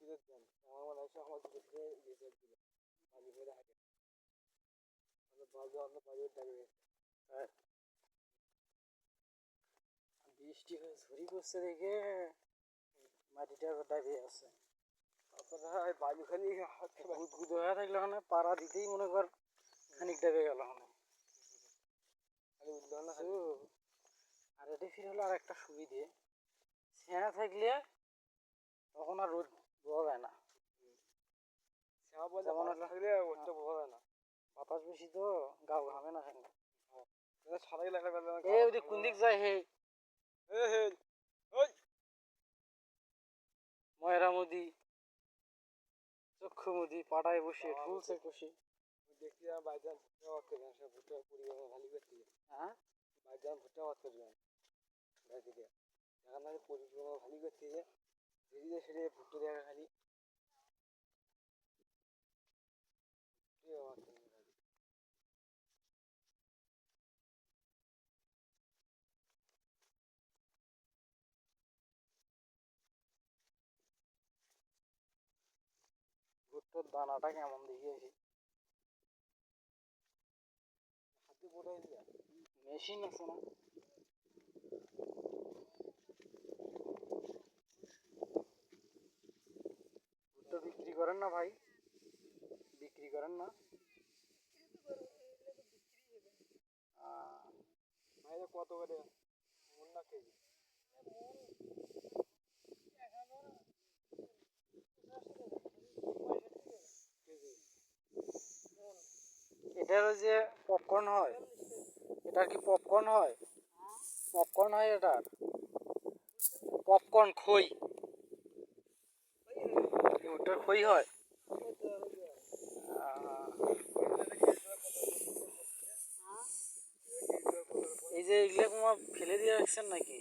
আমার মনে হয় আমার কিছু থেকে দিল পানি করে হাঁটে। আমরা বাজে অন্য বাজে ডাকে বৃষ্টি হয়ে ঝুড়ি করছে দেখে মাটিটা ডাবে আছে। বালুখানি হাঁটতে পারেন গুদগুদ হয়ে থাকলে ওখানে পাড়া দিতেই মনে কর খানিক ডাবে গেল ওখানে খালি উঠল না। আর এটি ফির হলো আর একটা সুবিধে। ছেঁড়া থাকলে তখন আর রোদ বোঝা যায় না যেমন থাকলে ওটা বোঝা যায় না। বাতাস বেশি তো গাও ঘামে না সেখানে সারাই লাগলে বেলা এ ওই কোন দিক যায় হে? এ হে ওই। ময়রা মুদি চক্ষু মুদি পাটায় বসে ঠুলছে কষি দেখছি আমার বাইজান ভুট্টা করবেন সে ভুট্টা পরিবার ভালো করতে হ্যাঁ? বাইজান ভুট্টা বাদ করবেন গাছ থেকে। এখন আমি পরিক্রমা ভালো করতে ধীরে ধীরে ভুট্টা দেখা খালি। ভুট্টোর দানাটা কেমন দেখিয়েছি? হাতে মেশিন আছে না ভুট্টো বিক্রি করেন না ভাই? বিক্রি করেন না? ভাইরা কত করে? মন না কেজি? এটার যে পপকর্ন হয়। এটার কি পপকর্ন হয়? পপকর্ন হয় এটার? পপকর্ন খই। কি খই হয়। এই যে এগুলো ফেলে দিয়ে রাখছেন নাকি?